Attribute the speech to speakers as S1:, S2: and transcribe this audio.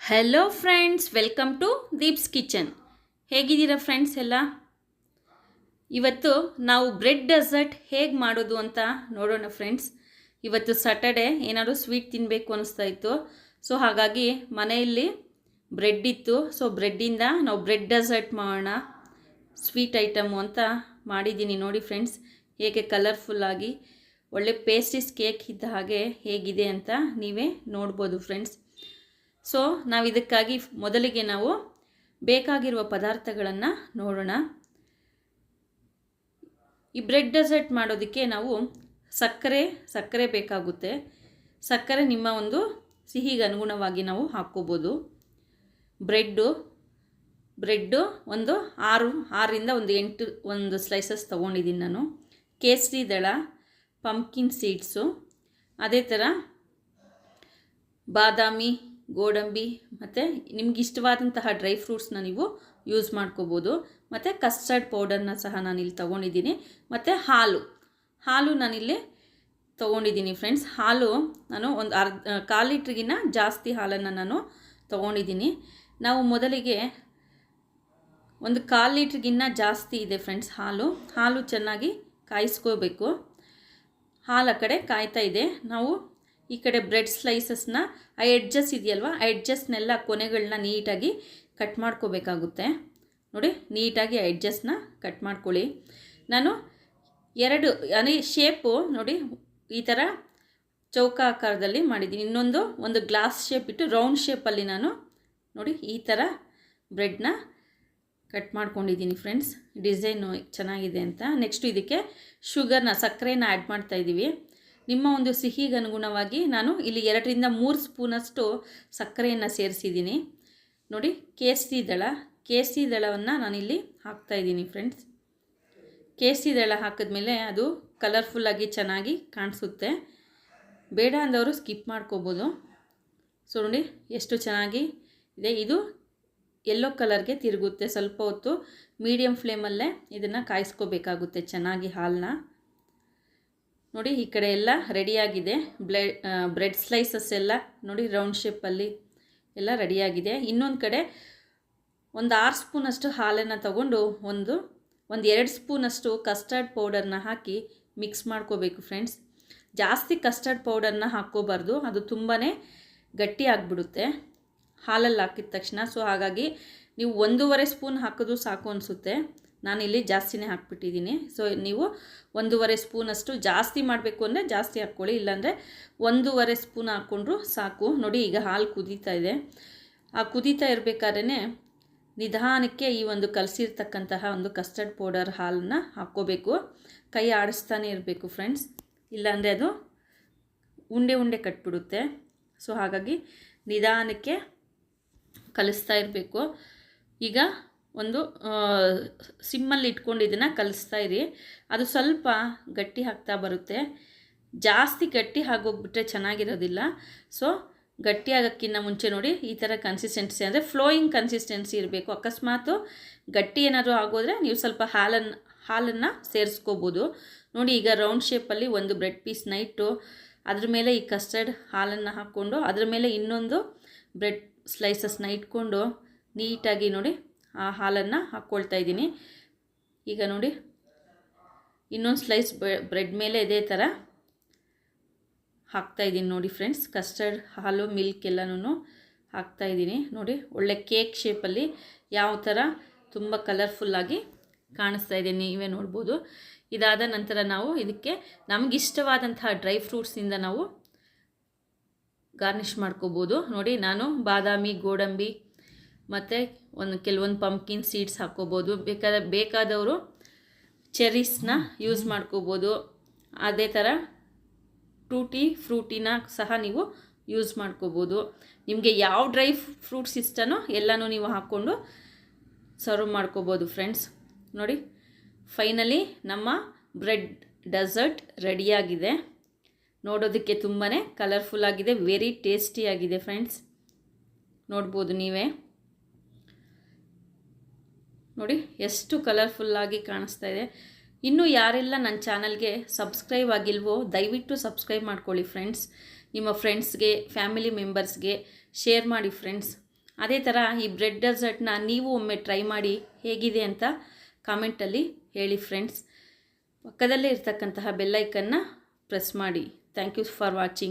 S1: Hello friends welcome to Deep's kitchen ಹೇಗಿದ್ದೀರಾ friends ಎಲ್ಲ? ಇವತ್ತು ನಾವು ಬ್ರೆಡ್ ಡೆಸರ್ಟ್ ಹೇಗೆ ಮಾಡೋದು ಅಂತ ನೋಡೋಣ ಫ್ರೆಂಡ್ಸ್ ಇವತ್ತು ಸ್ಯಾಟರ್ಡೆ ಏನಾದರೂ ಸ್ವೀಟ್ ತಿನ್ನಬೇಕು ಅನಿಸ್ತಾ ಇತ್ತು. ಸೊ ಹಾಗಾಗಿ ಮನೆಯಲ್ಲಿ ಬ್ರೆಡ್ ಇತ್ತು. ಸೊ ಬ್ರೆಡ್ಡಿಂದ ನಾವು ಬ್ರೆಡ್ ಡೆಸರ್ಟ್ ಮಾಡೋಣ. ಸ್ವೀಟ್ ಐಟಮು ಅಂತ ಮಾಡಿದ್ದೀನಿ ನೋಡಿ ಫ್ರೆಂಡ್ಸ್ ಹೇಗೆ ಕಲರ್ಫುಲ್ಲಾಗಿ ಒಳ್ಳೆ ಪೇಸ್ಟ್ರೀಸ್ ಕೇಕ್ ಇದ್ದ ಹಾಗೆ ಹೇಗಿದೆ ಅಂತ ನೀವೇ ನೋಡ್ಬೋದು ಫ್ರೆಂಡ್ಸ್ ಸೊ ನಾವು ಇದಕ್ಕಾಗಿ ಮೊದಲಿಗೆ ನಾವು ಬೇಕಾಗಿರುವ ಪದಾರ್ಥಗಳನ್ನು ನೋಡೋಣ. ಈ ಬ್ರೆಡ್ ಡೆಸರ್ಟ್ ಮಾಡೋದಕ್ಕೆ ನಾವು ಸಕ್ಕರೆ ಸಕ್ಕರೆ ಬೇಕಾಗುತ್ತೆ. ಸಕ್ಕರೆ ನಿಮ್ಮ ಒಂದು ಸಿಹಿಗೆ ಅನುಗುಣವಾಗಿ ನಾವು ಹಾಕ್ಕೋಬೋದು. ಬ್ರೆಡ್ಡು ಬ್ರೆಡ್ಡು ಒಂದು ಆರು, ಆರರಿಂದ ಒಂದು ಎಂಟು, ಒಂದು ಸ್ಲೈಸಸ್ ತೊಗೊಂಡಿದ್ದೀನಿ ನಾನು. ಕೇಸರಿ ದಳ ಪಂಪ್ಕಿನ್ ಸೀಡ್ಸು ಅದೇ ಥರ ಬಾದಾಮಿ ಗೋಡಂಬಿ ಮತ್ತು ನಿಮ್ಗೆ ಇಷ್ಟವಾದಂತಹ ಡ್ರೈ ಫ್ರೂಟ್ಸ್ನ ನೀವು ಯೂಸ್ ಮಾಡ್ಕೋಬೋದು. ಮತ್ತು ಕಸ್ಟರ್ಡ್ ಪೌಡರ್ನ ಸಹ ನಾನಿಲ್ಲಿ ತೊಗೊಂಡಿದ್ದೀನಿ. ಮತ್ತು ಹಾಲು ಹಾಲು ನಾನಿಲ್ಲಿ ತೊಗೊಂಡಿದ್ದೀನಿ ಫ್ರೆಂಡ್ಸ್. ಹಾಲು ನಾನು ಒಂದು ಅರ್ಧ ಕಾಲು ಲೀಟ್ರಿಗಿನ್ನ ಜಾಸ್ತಿ ಹಾಲನ್ನು ನಾನು ತೊಗೊಂಡಿದ್ದೀನಿ. ನಾವು ಮೊದಲಿಗೆ ಒಂದು ಕಾಲು ಲೀಟ್ರಿಗಿನ್ನ ಜಾಸ್ತಿ ಇದೆ ಫ್ರೆಂಡ್ಸ್ ಹಾಲು. ಹಾಲು ಚೆನ್ನಾಗಿ ಕಾಯಿಸ್ಕೋಬೇಕು. ಹಾಲು ಆ ಕಡೆ ಕಾಯ್ತಾ ಇದೆ. ನಾವು ಈ ಕಡೆ ಬ್ರೆಡ್ ಸ್ಲೈಸಸ್ನ ಆ ಎಡ್ಜಸ್ ಇದೆಯಲ್ವ? ಆ ಎಡ್ಜಸ್ನೆಲ್ಲ ಕೊನೆಗಳನ್ನ ನೀಟಾಗಿ ಕಟ್ ಮಾಡ್ಕೋಬೇಕಾಗುತ್ತೆ. ನೋಡಿ, ನೀಟಾಗಿ ಆ ಎಡ್ಜಸ್ನ ಕಟ್ ಮಾಡ್ಕೊಳ್ಳಿ. ನಾನು ಎರಡು ಅನಿ ಶೇಪು ನೋಡಿ, ಈ ಥರ ಚೌಕಾಕಾರದಲ್ಲಿ ಮಾಡಿದ್ದೀನಿ. ಇನ್ನೊಂದು ಒಂದು ಗ್ಲಾಸ್ ಶೇಪ್ ಇಟ್ಟು ರೌಂಡ್ ಶೇಪಲ್ಲಿ ನಾನು, ನೋಡಿ, ಈ ಥರ ಬ್ರೆಡ್ನ ಕಟ್ ಮಾಡ್ಕೊಂಡಿದ್ದೀನಿ ಫ್ರೆಂಡ್ಸ್ ಡಿಸೈನು ಚೆನ್ನಾಗಿದೆ ಅಂತ. ನೆಕ್ಸ್ಟು ಇದಕ್ಕೆ ಶುಗರ್ನ ಸಕ್ಕರೆನ ಆ್ಯಡ್ ಮಾಡ್ತಾಯಿದ್ದೀವಿ ನಿಮ್ಮ ಒಂದು ಸಿಹಿಗೆ ಅನುಗುಣವಾಗಿ ನಾನು ಇಲ್ಲಿ ಎರಡರಿಂದ ಮೂರು ಸ್ಪೂನಷ್ಟು ಸಕ್ಕರೆಯನ್ನು ಸೇರಿಸಿದ್ದೀನಿ. ನೋಡಿ, ಕೇಸರಿ ದಳ. ಕೇಸರಿ ದಳವನ್ನು ನಾನಿಲ್ಲಿ ಹಾಕ್ತಾಯಿದ್ದೀನಿ ಫ್ರೆಂಡ್ಸ್. ಕೇಸರಿ ದಳ ಹಾಕಿದ್ಮೇಲೆ ಅದು ಕಲರ್ಫುಲ್ಲಾಗಿ ಚೆನ್ನಾಗಿ ಕಾಣಿಸುತ್ತೆ. ಬೇಡ ಅಂದವರು ಸ್ಕಿಪ್ ಮಾಡ್ಕೋಬೋದು. ಸೊ, ನೋಡಿ, ಎಷ್ಟು ಚೆನ್ನಾಗಿ ಇದೆ. ಇದು ಎಲ್ಲೋ ಕಲರ್ಗೆ ತಿರುಗುತ್ತೆ. ಸ್ವಲ್ಪ ಹೊತ್ತು ಮೀಡಿಯಮ್ ಫ್ಲೇಮಲ್ಲೇ ಇದನ್ನು ಕಾಯಿಸ್ಕೋಬೇಕಾಗುತ್ತೆ ಚೆನ್ನಾಗಿ ಹಾಲನ್ನ. ನೋಡಿ, ಈ ಕಡೆ ಎಲ್ಲ ರೆಡಿಯಾಗಿದೆ. ಬ್ಲೆ ಬ್ರೆಡ್ ಸ್ಲೈಸಸ್ ಎಲ್ಲ ನೋಡಿ, ರೌಂಡ್ ಶೇಪಲ್ಲಿ ಎಲ್ಲ ರೆಡಿಯಾಗಿದೆ. ಇನ್ನೊಂದು ಕಡೆ ಒಂದು ಆರು ಸ್ಪೂನಷ್ಟು ಹಾಲನ್ನು ತಗೊಂಡು ಒಂದು ಒಂದು ಎರಡು ಸ್ಪೂನಷ್ಟು ಕಸ್ಟರ್ಡ್ ಪೌಡರ್ನ ಹಾಕಿ ಮಿಕ್ಸ್ ಮಾಡ್ಕೋಬೇಕು ಫ್ರೆಂಡ್ಸ್. ಜಾಸ್ತಿ ಕಸ್ಟರ್ಡ್ ಪೌಡರ್ನ ಹಾಕ್ಕೋಬಾರ್ದು. ಅದು ತುಂಬಾ ಗಟ್ಟಿ ಆಗಿಬಿಡುತ್ತೆ ಹಾಲಲ್ಲಿ ಹಾಕಿದ ತಕ್ಷಣ. ಸೊ, ಹಾಗಾಗಿ ನೀವು ಒಂದೂವರೆ ಸ್ಪೂನ್ ಹಾಕಿದ್ರು ಸಾಕು ಅನಿಸುತ್ತೆ. ನಾನಿಲ್ಲಿ ಜಾಸ್ತಿನೇ ಹಾಕ್ಬಿಟ್ಟಿದ್ದೀನಿ. ಸೊ ನೀವು ಒಂದೂವರೆ ಸ್ಪೂನಷ್ಟು ಜಾಸ್ತಿ ಮಾಡಬೇಕು ಅಂದರೆ ಜಾಸ್ತಿ ಹಾಕ್ಕೊಳ್ಳಿ, ಇಲ್ಲಾಂದರೆ ಒಂದೂವರೆ ಸ್ಪೂನ್ ಹಾಕ್ಕೊಂಡ್ರು ಸಾಕು. ನೋಡಿ, ಈಗ ಹಾಲು ಕುದೀತಾ ಇದೆ. ಆ ಕುದೀತಾ ಇರಬೇಕಾದ್ರೆ ನಿಧಾನಕ್ಕೆ ಈ ಒಂದು ಕಲಸಿರ್ತಕ್ಕಂತಹ ಒಂದು ಕಸ್ಟರ್ಡ್ ಪೌಡರ್ ಹಾಲನ್ನು ಹಾಕ್ಕೋಬೇಕು. ಕೈ ಆಡಿಸ್ತಾನೆ ಇರಬೇಕು ಫ್ರೆಂಡ್ಸ್ ಇಲ್ಲಾಂದರೆ ಅದು ಉಂಡೆ ಉಂಡೆ ಕಟ್ಬಿಡುತ್ತೆ. ಸೊ ಹಾಗಾಗಿ ನಿಧಾನಕ್ಕೆ ಕಲಿಸ್ತಾ ಇರಬೇಕು. ಈಗ ಒಂದು ಸಿಮ್ಮಲ್ಲಿ ಇಟ್ಕೊಂಡು ಇದನ್ನು ಕಲಿಸ್ತಾ ಇರಿ. ಅದು ಸ್ವಲ್ಪ ಗಟ್ಟಿ ಹಾಕ್ತಾ ಬರುತ್ತೆ. ಜಾಸ್ತಿ ಗಟ್ಟಿ ಆಗೋಗ್ಬಿಟ್ರೆ ಚೆನ್ನಾಗಿರೋದಿಲ್ಲ. ಸೊ, ಗಟ್ಟಿ ಆಗೋಕ್ಕಿಂತ ಮುಂಚೆ ನೋಡಿ ಈ ಥರ ಕನ್ಸಿಸ್ಟೆನ್ಸಿ ಅಂದರೆ ಫ್ಲೋಯಿಂಗ್ ಕನ್ಸಿಸ್ಟೆನ್ಸಿ ಇರಬೇಕು. ಅಕಸ್ಮಾತು ಗಟ್ಟಿ ಏನಾದರೂ ಆಗೋದ್ರೆ ನೀವು ಸ್ವಲ್ಪ ಹಾಲನ್ನು ಹಾಲನ್ನು ಸೇರಿಸ್ಕೋಬೋದು. ನೋಡಿ ಈಗ ರೌಂಡ್ ಶೇಪಲ್ಲಿ ಒಂದು ಬ್ರೆಡ್ ಪೀಸ್ನ ಇಟ್ಟು ಅದ್ರ ಮೇಲೆ ಈ ಕಸ್ಟರ್ಡ್ ಹಾಲನ್ನು ಹಾಕ್ಕೊಂಡು ಅದ್ರ ಮೇಲೆ ಇನ್ನೊಂದು ಬ್ರೆಡ್ ಸ್ಲೈಸಸ್ನ ಇಟ್ಕೊಂಡು ನೀಟಾಗಿ ನೋಡಿ ಆ ಹಾಲನ್ನು ಹಾಕ್ಕೊಳ್ತಾ ಇದ್ದೀನಿ. ಈಗ ನೋಡಿ, ಇನ್ನೊಂದು ಸ್ಲೈಸ್ ಬ್ರೆಡ್ ಮೇಲೆ ಇದೇ ಥರ ಹಾಕ್ತಾಯಿದ್ದೀನಿ ನೋಡಿ ಫ್ರೆಂಡ್ಸ್ ಕಸ್ಟರ್ಡ್ ಹಾಲು ಮಿಲ್ಕ್ ಎಲ್ಲನೂ ಹಾಕ್ತಾಯಿದ್ದೀನಿ ನೋಡಿ, ಒಳ್ಳೆ ಕೇಕ್ ಶೇಪಲ್ಲಿ ಯಾವ ಥರ ತುಂಬ ಕಲರ್ಫುಲ್ಲಾಗಿ ಕಾಣಿಸ್ತಾ ಇದೆ ನೀವೇ ನೋಡ್ಬೋದು. ಇದಾದ ನಂತರ ನಾವು ಇದಕ್ಕೆ ನಮಗಿಷ್ಟವಾದಂತಹ ಡ್ರೈ ಫ್ರೂಟ್ಸಿಂದ ನಾವು ಗಾರ್ನಿಷ್ ಮಾಡ್ಕೋಬೋದು. ನೋಡಿ, ನಾನು ಬಾದಾಮಿ, ಗೋಡಂಬಿ ಮತ್ತು ಒಂದು ಕೆಲವೊಂದು ಪಂಪ್ಕಿನ್ ಸೀಡ್ಸ್ ಹಾಕ್ಕೋಬೋದು ಬೇಕಾದ, ಬೇಕಾದವರು ಚೆರೀಸ್ನ ಯೂಸ್ ಮಾಡ್ಕೋಬೋದು. ಅದೇ ಥರ ಟೂಟಿ ಫ್ರೂಟಿನ ಸಹ ನೀವು ಯೂಸ್ ಮಾಡ್ಕೋಬೋದು. ನಿಮಗೆ ಯಾವ ಡ್ರೈ ಫ್ರೂಟ್ಸ್ ಇಷ್ಟನೋ ಎಲ್ಲನೂ ನೀವು ಹಾಕ್ಕೊಂಡು ಸರ್ವ್ ಮಾಡ್ಕೋಬೋದು ಫ್ರೆಂಡ್ಸ್ ನೋಡಿ ಫೈನಲಿ ನಮ್ಮ ಬ್ರೆಡ್ ಡೆಸರ್ಟ್ ರೆಡಿಯಾಗಿದೆ ನೋಡೋದಕ್ಕೆ ತುಂಬಾ ಕಲರ್ಫುಲ್ಲಾಗಿದೆ ವೆರಿ ಟೇಸ್ಟಿಯಾಗಿದೆ ಫ್ರೆಂಡ್ಸ್ ನೋಡ್ಬೋದು ನೀವೇ. ನೋಡಿ, ಎಷ್ಟು ಕಲರ್ಫುಲ್ಲಾಗಿ ಕಾಣಿಸ್ತಾ ಇದೆ. ಇನ್ನೂ ಯಾರೆಲ್ಲ ನನ್ನ ಚಾನಲ್ಗೆ ಸಬ್ಸ್ಕ್ರೈಬ್ ಆಗಿಲ್ವೋ, ದಯವಿಟ್ಟು ಸಬ್ಸ್ಕ್ರೈಬ್ ಮಾಡ್ಕೊಳ್ಳಿ ಫ್ರೆಂಡ್ಸ್ ನಿಮ್ಮ ಫ್ರೆಂಡ್ಸ್ಗೆ ಫ್ಯಾಮಿಲಿ ಮೆಂಬರ್ಸ್ಗೆ ಶೇರ್ ಮಾಡಿ ಫ್ರೆಂಡ್ಸ್ ಅದೇ ಥರ ಈ ಬ್ರೆಡ್ ಡೆಸರ್ಟ್ನ ನೀವು ಒಮ್ಮೆ ಟ್ರೈ ಮಾಡಿ ಹೇಗಿದೆ ಅಂತ ಕಾಮೆಂಟಲ್ಲಿ ಹೇಳಿ ಫ್ರೆಂಡ್ಸ್ ಪಕ್ಕದಲ್ಲೇ ಇರ್ತಕ್ಕಂತಹ ಬೆಲ್ಲೈಕನ್ನ ಪ್ರೆಸ್ ಮಾಡಿ. Thank you for watching